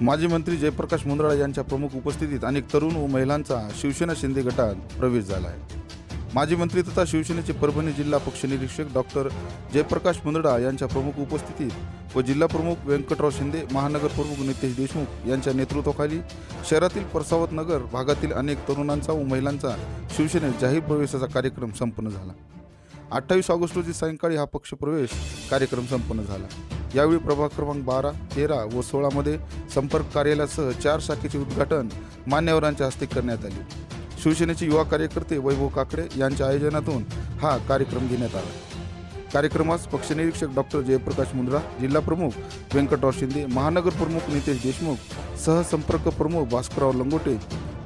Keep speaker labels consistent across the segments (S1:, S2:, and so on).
S1: माजी मंत्री जयप्रकाश मुंदडा यांच्या प्रमुख उपस्थितीत अनेक तरुण व महिलांचा शिवसेना शिंदे गटात प्रवेश झाला आहे माजी मंत्री तथा शिवसेनेचे परभणी जिल्हा पक्ष निरीक्षक डॉक्टर जयप्रकाश मुंदडा यांच्या प्रमुख उपस्थितीत व जिल्हा प्रमुख व्यंकटराव शिंदे महानगर प्रमुख नितेश देशमुख यांच्या नेतृत्वाखाली शहरातील परसावत नगर भागातील अनेक तरुणांचा व महिलांचा शिवसेनेत जाहीर प्रवेशाचा कार्यक्रम संपन्न झाला. अठ्ठावीस ऑगस्ट रोजी सायंकाळी हा पक्षप्रवेश कार्यक्रम संपन्न झाला. यावेळी प्रभाग क्रमांक बारा तेरा व सोळामध्ये संपर्क कार्यालयासह चार शाखेचे उद्घाटन मान्यवरांच्या हस्ते करण्यात आले. शिवसेनेचे युवा कार्यकर्ते वैभव काकडे यांच्या आयोजनातून हा कार्यक्रम घेण्यात आला. कार्यक्रमास पक्षनिरीक्षक डॉक्टर जयप्रकाश मुंद्रा जिल्हा प्रमुख व्यंकटराव शिंदे महानगर प्रमुख नितेश देशमुख सहसंपर्क प्रमुख भास्करराव लंगोटे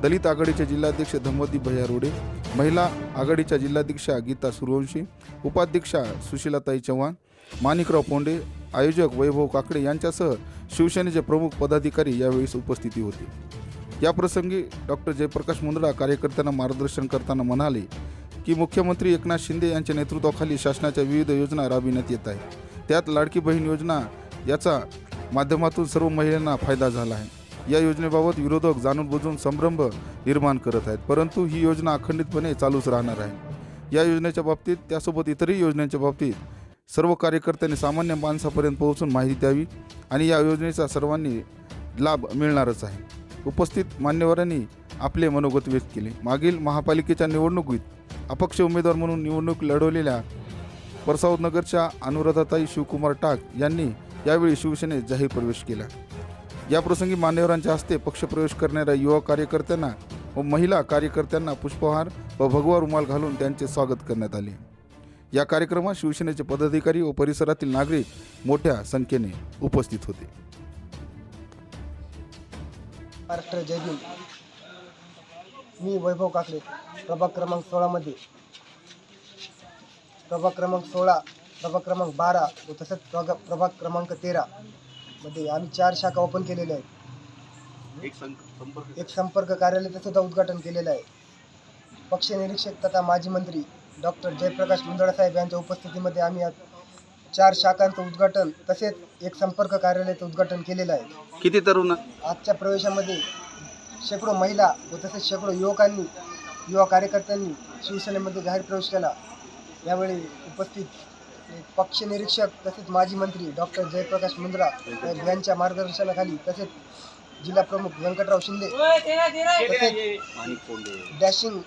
S1: दलित आघाडीचे जिल्हाध्यक्ष धम्मदी भैया रोडे महिला आघाडीच्या जिल्हाध्यक्षा गीता सूर्यवंशी उपाध्यक्षा सुशीलाताई चव्हाण माणिकराव पोंडे आयोजक वैभव काकडे यांच्यासह शिवसेनेचे प्रमुख पदाधिकारी यावेळी उपस्थिती होते. याप्रसंगी डॉक्टर जयप्रकाश मुंदडा कार्यकर्त्यांना मार्गदर्शन करताना म्हणाले की मुख्यमंत्री एकनाथ शिंदे यांच्या नेतृत्वाखाली शासनाच्या विविध योजना राबविण्यात येत आहे त्यात लाडकी बहीण योजना याचा माध्यमातून सर्व महिलांना फायदा झाला आहे. या योजनेबाबत विरोधक जाणून बुजून संभ्रम निर्माण करत आहेत परंतु ही योजना अखंडितपणे चालूच राहणार आहे. या योजनेच्या बाबतीत त्यासोबत इतरही योजनांच्या बाबतीत सर्व कार्यकर्त्यांनी सामान्य माणसापर्यंत पोहोचून माहिती द्यावी आणि या योजनेचा सर्वांनी लाभ मिळणारच आहे. उपस्थित मान्यवरांनी आपले मनोगत व्यक्त केले. मागील महापालिकेच्या निवडणुकीत अपक्ष उमेदवार म्हणून निवडणूक लढवलेल्या परसावनगरच्या अनुराधाताई शिवकुमार टाक यांनी यावेळी शिवसेनेत जाहीर प्रवेश केला. याप्रसंगी मान्यवरांच्या हस्ते पक्षप्रवेश करणाऱ्या युवा कार्यकर्त्यांना व महिला कार्यकर्त्यांना पुष्पहार व भगवा रुमाल घालून त्यांचे स्वागत करण्यात आले. या कार्यक्रमात शिवसेनेचे पदाधिकारी व परिसरातील नागरिक मोठ्या संख्येने उपस्थित होते.
S2: महाराष्ट्र जय भीम मी वैभव काकडे प्रभाग क्रमांक सोळामध्ये प्रभाग क्रमांक सोळा प्रभाग क्रमांक बारा व तसंच प्रभाग प्रभाग क्रमांक तेरा मध्ये आम्ही चार शाखा ओपन केलेल्या आहेत. एक संपर्क. कार्यालयाचं सुद्धा उद्घाटन केलेलं आहे. पक्ष निरीक्षक तथा माजी मंत्री डॉक्टर जयप्रकाश मुंदडा साहेब यांच्या उपस्थितीमध्ये आम्ही आज चार शाखांचं उद्घाटन तसेच एक संपर्क कार्यालयाचं उद्घाटन केलेलं आहे.
S3: किती तरुण?
S2: आजच्या प्रवेशामध्ये शेकडो महिला व तसेच शेकडो युवकांनी युवा कार्यकर्त्यांनी शिवसेनेमध्ये जाहीर प्रवेश केला. यावेळी उपस्थित पक्ष निरीक्षक तसेच माजी मंत्री डॉक्टर जयप्रकाश मुंद्रा साहेब यांच्या मार्गदर्शनाखाली तसेच जिल्हा प्रमुख व्यंकटराव शिंदे तसेच डॅशिंग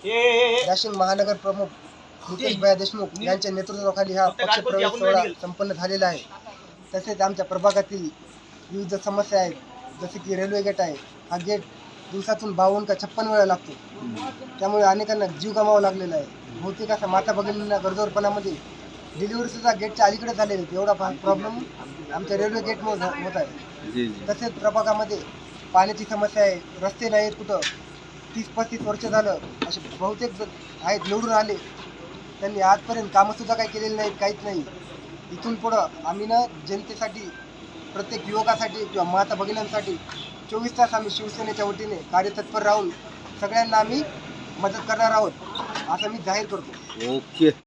S2: डॅशिंग महानगर प्रमुख नितेश भैया देशमुख यांच्या नेतृत्वाखाली हा पक्ष प्रवेश सोहळा संपन्न झालेला आहे. तसेच आमच्या प्रभागातील विविध समस्या आहेत. जसे की रेल्वे गेट आहे. हा गेट दिवसातून बावन्न का छप्पन वेळा लागतो. त्यामुळे अनेकांना जीव गमावा लागलेला आहे. बहुतेक असा माता भगिनींना गरजोरपणामध्ये डिलिव्हरी सुद्धा गेटच्या अलीकडे झालेली आहे एवढा प्रॉब्लेम आमच्या रेल्वे गेटमुळे होत आहे.
S3: जी जी.
S2: तसेच प्रभागामध्ये पाण्याची समस्या आहे. रस्ते नाहीत कुठं. तीस पस्तीस वर्ष झालं असे बहुतेक जण आहेत निवडून आले. त्यांनी आजपर्यंत कामंसुद्धा काही केलेली नाहीत काहीच नाही. इथून पुढं आम्ही ना जनतेसाठी प्रत्येक युवकासाठी किंवा माता भगिनींसाठी चोवीस तास आम्ही शिवसेनेच्या वतीने कार्यतत्पर राहून सगळ्यांना आम्ही मदत करणार आहोत असं मी जाहीर करतो.
S3: ओके.